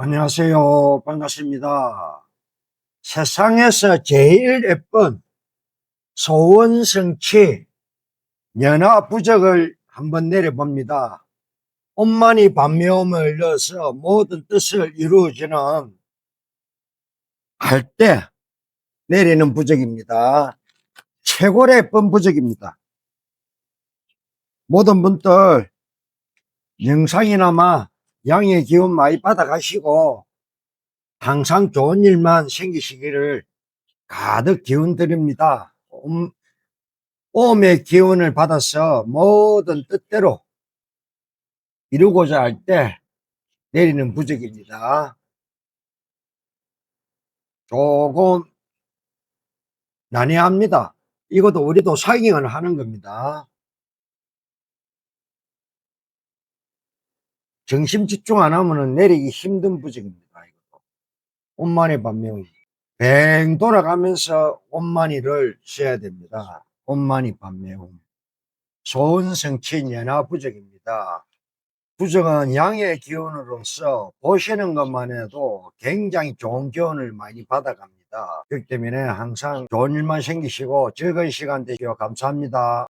안녕하세요. 반갑습니다. 세상에서 제일 예쁜 소원성취 연화부적을 한번 내려봅니다. 엄만이 반매음을 넣어서 모든 뜻을 이루어지는 할 때 내리는 부적입니다. 최고로 예쁜 부적입니다. 모든 분들 영상이나마 양의 기운 많이 받아가시고 항상 좋은 일만 생기시기를 가득 기운 드립니다. 옴, 옴의 기운을 받아서 모든 뜻대로 이루고자 할 때 내리는 부적입니다. 조금 난해합니다. 이것도 우리도 사경을 하는 겁니다. 정심 집중 안 하면은 내리기 힘든 부적입니다. 이것도. 온만이 반명이. 뱅 돌아가면서 온만이를 써야 됩니다. 온만이 반매움. 소은성친 연화 부적입니다. 부적은 양의 기운으로서 보시는 것만 해도 굉장히 좋은 기운을 많이 받아갑니다. 그렇기 때문에 항상 좋은 일만 생기시고 즐거운 시간 되시고 감사합니다.